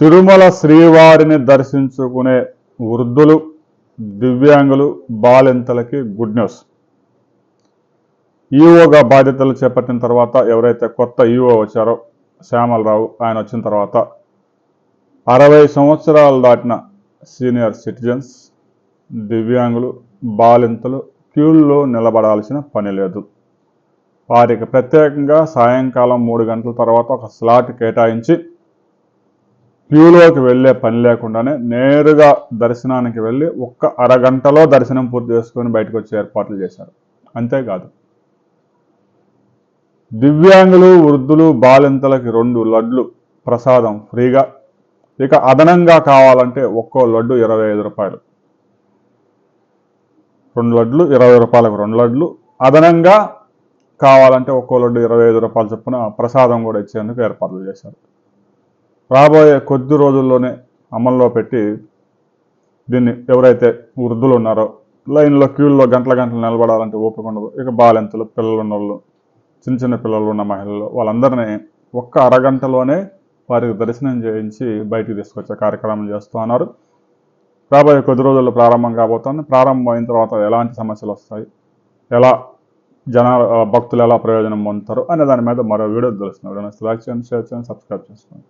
తిరుమల శ్రీవారిని దర్శించుకునే వృద్ధులు దివ్యాంగులు బాలింతలకి గుడ్ న్యూస్ ఈఓగా బాధ్యతలు చేపట్టిన తర్వాత ఎవరైతే కొత్త ఈఓ వచ్చారో శ్యామలరావు ఆయన వచ్చిన తర్వాత అరవై సంవత్సరాలు దాటిన సీనియర్ సిటిజన్స్ దివ్యాంగులు బాలింతలు క్యూల్లో నిలబడాల్సిన పని లేదు. వారికి ప్రత్యేకంగా సాయంకాలం మూడు గంటల తర్వాత ఒక స్లాట్ కేటాయించి క్యూలోకి వెళ్ళే పని లేకుండానే నేరుగా దర్శనానికి వెళ్ళి ఒక్క అరగంటలో దర్శనం పూర్తి చేసుకొని బయటకు వచ్చే ఏర్పాట్లు చేశారు. అంతేకాదు. దివ్యాంగులు వృద్ధులు బాలింతలకి రెండు లడ్లు ప్రసాదం ఫ్రీగా. ఇక అదనంగా కావాలంటే ఒక్కో లడ్డు ఇరవై ఐదు రూపాయలు. రెండు లడ్లు ఇరవై రూపాయలకు రెండు లడ్లు. అదనంగా కావాలంటే ఒక్కో లడ్డు ఇరవై ఐదు రూపాయలు చొప్పున ప్రసాదం కూడా ఇచ్చేందుకు ఏర్పాట్లు చేశారు. రాబోయే కొద్ది రోజుల్లోనే అమల్లో పెట్టి దీన్ని ఎవరైతే వృద్ధులు ఉన్నారో లైన్లో క్యూల్లో గంటల గంటలు నిలబడాలంటే ఓపిక ఉండదు. ఇక బాలెంతలు పిల్లలు ఉన్న వాళ్ళు చిన్న చిన్న పిల్లలు ఉన్న మహిళలు వాళ్ళందరినీ ఒక్క అరగంటలోనే వారికి దర్శనం చేయించి బయటికి తీసుకొచ్చే కార్యక్రమం చేస్తూ ఉన్నారు. రాబోయే కొద్ది రోజుల్లో ప్రారంభం కాబోతోంది. ప్రారంభం అయిన తర్వాత ఎలాంటి సమస్యలు వస్తాయి? ఎలా జన భక్తులు ఎలా ప్రయోజనం పొందుతారు? అనే దాని మీద మరో వీడియో తెలుస్తుంది. వీడియో లైక్ చేయండి షేర్ చేయండి సబ్స్క్రైబ్ చేసుకోండి.